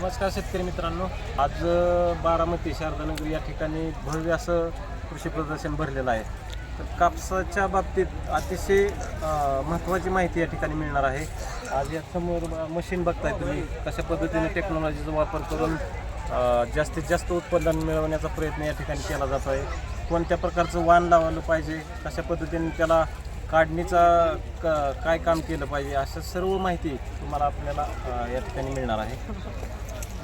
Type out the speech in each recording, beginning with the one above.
नमस्कार शेतकरी मित्रांनो. आज बारामती शारदानगर या ठिकाणी भव्य असं कृषी प्रदर्शन भरलेलं आहे. तर कापसाच्या बाबतीत अतिशय महत्त्वाची माहिती या ठिकाणी मिळणार आहे. आज या समोर मशीन बघताय तुम्ही कशा पद्धतीने टेक्नॉलॉजीचा वापर करून जास्तीत जास्त उत्पादन मिळवण्याचा प्रयत्न या ठिकाणी केला जातो आहे. कोणत्या प्रकारचं वाण लावलं पाहिजे कशा पद्धतीने त्याला काढणीचा क काय काम केलं पाहिजे अशा सर्व माहिती तुम्हाला आपल्याला या ठिकाणी मिळणार आहे.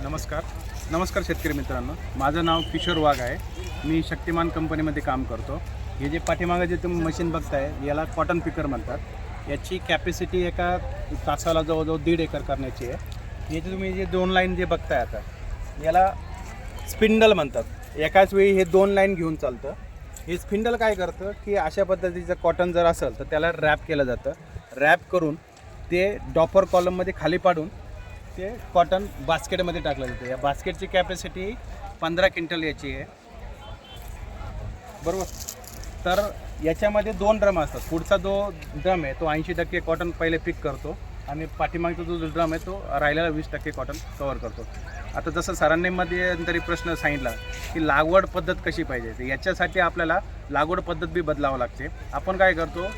नमस्कार. नमस्कार शेतकरी मित्रांनो. माझं नाव किशोर वाघ आहे. मी शक्तिमान कंपनीमध्ये काम करतो. हे जे पाठीमागं जे तुम्ही मशीन बघताय याला कॉटन पिकर म्हणतात. याची कॅपॅसिटी एका तासाला जवळजवळ दीड एकर करण्याची आहे. याचे तुम्ही जे दोन लाईन जे बघताय आता याला स्पिंडल म्हणतात. एकाच वेळी हे दोन लाईन घेऊन चालतं. हे स्पिंडल काय करतं की अशा पद्धतीचं कॉटन जर असेल तर त्याला रॅप केलं जातं. रॅप करून ते डॉपर कॉलममध्ये खाली पाडून ते कॉटन बास्केटमध्ये टाकलं जातं. या बास्केटची कॅपॅसिटी पंधरा क्विंटल याची आहे. बरोबर? तर याच्यामध्ये दोन ड्रम असतात. पुढचा जो ड्रम आहे तो ऐंशी टक्के कॉटन पहिले पिक करतो. आणि पाठीमागचा जो ड्रम आहे तो राहिलेला वीस टक्के कॉटन कवर करतो. आता जसं सरांनी मध्ये तरी प्रश्न सांगितला की लागवड पद्धत कशी पाहिजे? तर याच्यासाठी आपल्याला लागवड पद्धत बी बदलावं लागते. आपण काय करतो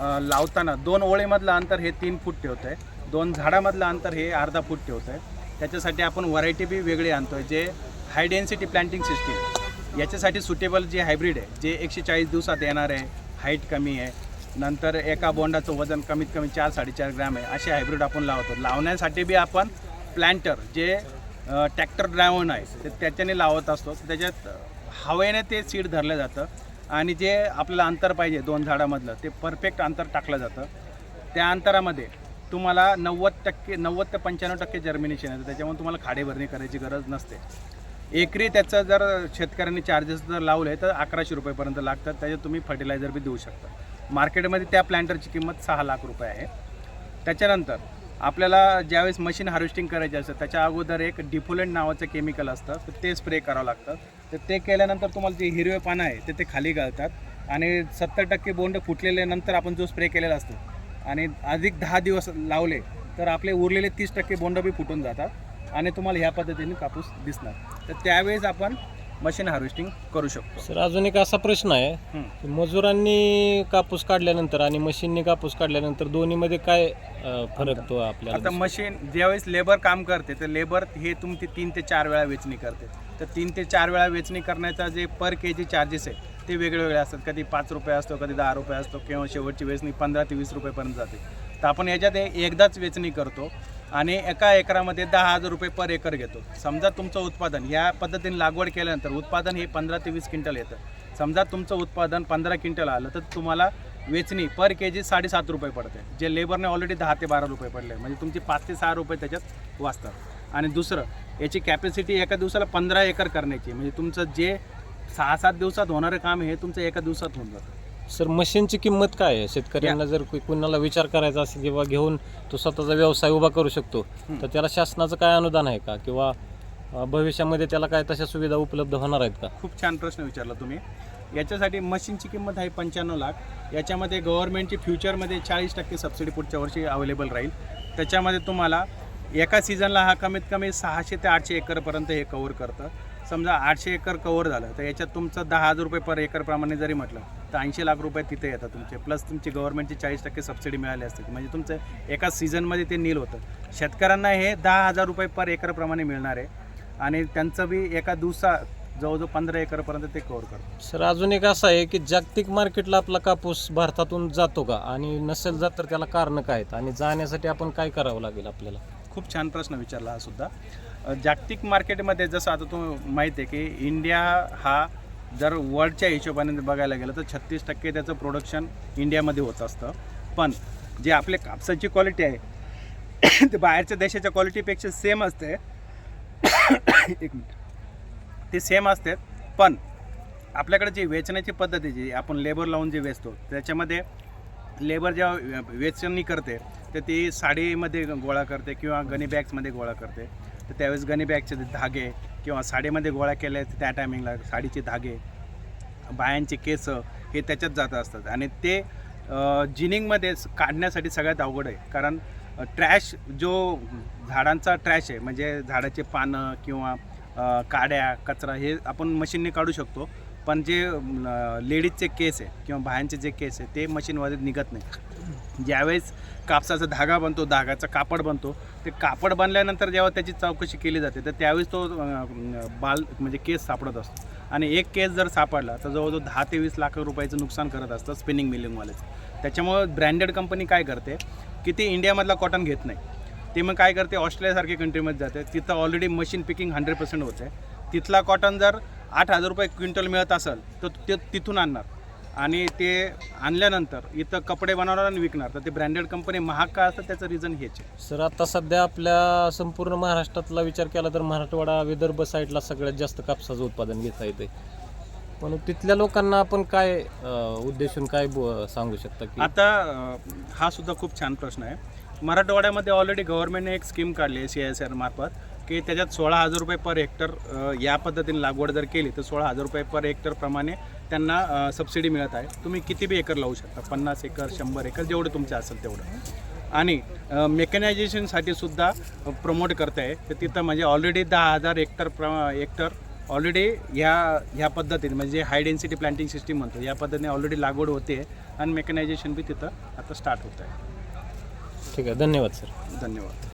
लावताना दोन ओळीमधलं अंतर हे तीन फूट ठेवतं आहे दोन झाडामधलं अंतर हे अर्धा फूट ठेवतं आहे त्याच्यासाठी आपण व्हरायटी बी वेगळी आणतो आहे जे हाय डेन्सिटी प्लांटिंग सिस्टीम याच्यासाठी सुटेबल जे हायब्रिड आहे जे एकशे चाळीस दिवसात येणार आहे हाईट कमी आहे. नंतर एका बोंडाचं वजन कमीत कमी चार साडेचार ग्रॅम आहे. असे हायब्रिड आपण लावतो. लावण्यासाठी बी आपण प्लॅन्टर जे ट्रॅक्टर ड्रायव्हन आहे ते त्याच्याने लावत असतो. त्याच्यात हवेने ते सीड धरलं जातं आणि जे आपल्याला अंतर पाहिजे दोन झाडामधलं ते परफेक्ट अंतर टाकलं जातं. त्या अंतरामध्ये तुम्हाला नव्वद टक्के नव्वद ते पंच्याण्णव टक्के जर्मिनेशन येतं. त्याच्यामुळे तुम्हाला खाडे भरणी करायची गरज नसते. एकरी त्याचं जर शेतकऱ्यांनी चार्जेस जर लावले तर अकराशे रुपयेपर्यंत लागतात. त्याच्यात तुम्ही फर्टिलायझर बी देऊ शकता. मार्केटमध्ये त्या प्लांटरची किंमत सहा लाख रुपये आहे. त्याच्यानंतर आपल्याला ज्यावेळेस मशीन हार्वेस्टिंग करायची असतं त्याच्या अगोदर एक डिफोलेंट नावाचं केमिकल असतं. तर ते स्प्रे करावं लागतं. तर ते केल्यानंतर तुम्हाला जे हिरवे पानं आहे ते ते खाली घालतात आणि सत्तर टक्के बोंड फुटलेले नंतर आपण जो स्प्रे केलेला असतो आणि अधिक दहा दिवस लावले तर आपले उरलेले तीस टक्के बोंड बी फुटून जातात आणि तुम्हाला ह्या पद्धतीने कापूस दिसणार तर त्यावेळेस आपण मशीन हार्वेस्टिंग करू शकतो सर अजून एक असा प्रश्न आहे. की मजुरांनी कापूस काढल्यानंतर आणि मशीननी कापूस काढल्यानंतर दोन्हीमध्ये काय अ, फरक तो आपल्याला आता? मशीन ज्यावेळेस लेबर काम करते तर लेबर हे तुमची तीन ते चार वेळा वेचणी करते तर तीन ते चार वेळा वेचणी करण्याचा जे पर के जी चार्जेस आहे ते वेगळेवेगळे असतात. कधी पाच रुपये असतो कधी दहा रुपये असतो किंवा शेवटची वेचणी पंधरा ते वीस रुपयेपर्यंत जाते. तर आपण याच्यात एकदाच वेचणी करतो आणि एका एकरामध्ये दहा हजार रुपये पर एकर घेतो. समजा तुमचं उत्पादन या पद्धतीने लागवड केल्यानंतर उत्पादन हे पंधरा ते वीस क्विंटल येतं. समजा तुमचं उत्पादन पंधरा क्विंटल आलं तर तुम्हाला वेचणी पर के जी साडेसात रुपये पडते. जे लेबरने ऑलरेडी दहा ते बारा रुपये पडले म्हणजे तुमची पाच ते सहा रुपये त्याच्यात वाचतात. आणि दुसरं याची कॅपॅसिटी एका दिवसाला पंधरा एकर करण्याची म्हणजे तुमचं जे सहा सात दिवसात होणारं काम हे तुमचं एका दिवसात होऊन जातं. सर मशीनची किंमत काय आहे? शेतकऱ्यांना जर कोणी- कुणाला विचार करायचा असेल किंवा घेऊन तो स्वतःचा व्यवसाय उभा करू शकतो तर त्याला शासनाचं काय अनुदान आहे का? किंवा अ, भविष्यामध्ये त्याला काय तशा सुविधा उपलब्ध होणार आहेत का? खूप छान प्रश्न विचारला तुम्ही. याच्यासाठी मशीनची किंमत आहे पंच्याण्णव लाख. याच्यामध्ये गव्हर्नमेंटची फ्युचरमध्ये चाळीस टक्के सबसिडी पुढच्या वर्षी अवेलेबल राहील. त्याच्यामध्ये तुम्हाला एका सीझनला हा कमीत कमी सहाशे ते आठशे एकरपर्यंत हे कवर करतं. समजा आठशे एकर कवर झालं तर याच्यात तुमचं दहा हजार रुपये पर एकरप्रमाणे जरी म्हटलं तर ऐंशी लाख रुपये तिथे येतात तुमचे. प्लस तुमची गव्हर्नमेंटची चाळीस टक्के सबसिडी मिळाली असते. म्हणजे तुमचं एका सीझनमध्ये ते नील होतं. शेतकऱ्यांना हे दहा हजार रुपये पर एकरप्रमाणे मिळणार आहे. आणि त्यांचं बी एका दिवसा जवळजवळ पंधरा एकरपर्यंत ते कव्हर करतो सर अजून एक असं आहे की जागतिक मार्केटला आपला कापूस भारतातून जातो का? आणि नसेल जात तर त्याला कारणं काय आहेत? आणि जाण्यासाठी आपण काय करावं लागेल आपल्याला? खूप छान प्रश्न विचारला हा सुद्धा. जागतिक मार्केटमध्ये जसं आता तुम्ही माहिती आहे की इंडिया हा जर वर्ल्डच्या हिशोबाने बघायला गेलं तर छत्तीस टक्के त्याचं प्रोडक्शन इंडियामध्ये होत असतं. पण जे आपले कापसाची क्वालिटी आहे ते बाहेरच्या देशाच्या क्वालिटीपेक्षा सेम असते. एक मिनिट. ते सेम असते पण आपल्याकडे जी वेचण्याची पद्धती जी आपण लेबर लावून जे वेचतो त्याच्यामध्ये लेबर जेव्हा वेचणी करते तर ती साडीमध्ये गोळा करते किंवा गणी बॅग्समध्ये गोळा करते. तर त्यावेळेस गणी बॅगचे धागे किंवा साडीमध्ये गोळा केले त्या टायमिंगला साडीचे धागे बायांचे केस हे त्याच्यात जात असतात. आणि ते जिनिंगमध्ये काढण्यासाठी सगळ्यात अवघड आहे. कारण ट्रॅश जो झाडांचा ट्रॅश आहे म्हणजे झाडाचे पानं किंवा काड्या कचरा हे आपण मशीनने काढू शकतो. पण जे लेडीजचे केस आहे किंवा बायांचे जे केस आहे ते मशीनमध्ये निघत नाही. ज्यावेळेस कापसाचा धागा बनतो धागाचा कापड बनतो ते कापड बनल्यानंतर जेव्हा त्याची चौकशी केली जाते तर त्यावेळेस तो बाल म्हणजे केस सापडत असतो. आणि एक केस जर सापडला तर जवळजवळ दहा ते वीस लाख रुपयाचं नुकसान करत असतं स्पिनिंग मिलिंगवालेच त्याच्यामुळं ब्रँडेड कंपनी काय करते की ती इंडियामधला कॉटन घेत नाही. ते मग काय करते ऑस्ट्रेलियासारख्या कंट्रीमध्ये जाते. तिथं already machine picking hundred percent होते. तिथला कॉटन जर आठ हजार रुपये क्विंटल मिळत असेल तर ते तिथून आणणार. आणि ते आणल्यानंतर इथं कपडे बनवणार आणि विकणार. तर ते ब्रँडेड कंपनी महाग का असतं त्याचं रिझन हेच आहे. सर आता सध्या आपल्या संपूर्ण महाराष्ट्रातला विचार केला तर मराठवाडा विदर्भ साईडला सगळ्यात जास्त कापसाचं उत्पादन घेता येते पण तिथल्या लोकांना आपण काय उद्देशून काय सांगू शकता की? आता हा सुद्धा खूप छान प्रश्न आहे. मराठवाड्यामध्ये ऑलरेडी गव्हर्नमेंटने एक स्कीम काढली आहे सी एस आर मार्फत. की त्याच्यात सोळा हजार रुपये पर हेक्टर या पद्धतीने लागवड जर केली तर सोळा हजार रुपये पर हेक्टरप्रमाणे त्यांना सबसिडी मिळत आहे. तुम्ही किती बी एकर लावू शकता? पन्नास एकर शंभर एकर जेवढं तुमचे असेल तेवढं. आणि मेकॅनायझेशनसाठी सुद्धा प्रमोट करत आहे तर तिथं म्हणजे ऑलरेडी दहा हजार हेक्टर प्र हेक्टर ऑलरेडी ह्या ह्या पद्धतीने म्हणजे हाय डेन्सिटी प्लांटिंग सिस्टीम म्हणतो या पद्धतीने ऑलरेडी लागवड होते आणि मेकॅनायझेशन बी तिथं आता स्टार्ट होत आहे. ठीक आहे. धन्यवाद सर धन्यवाद.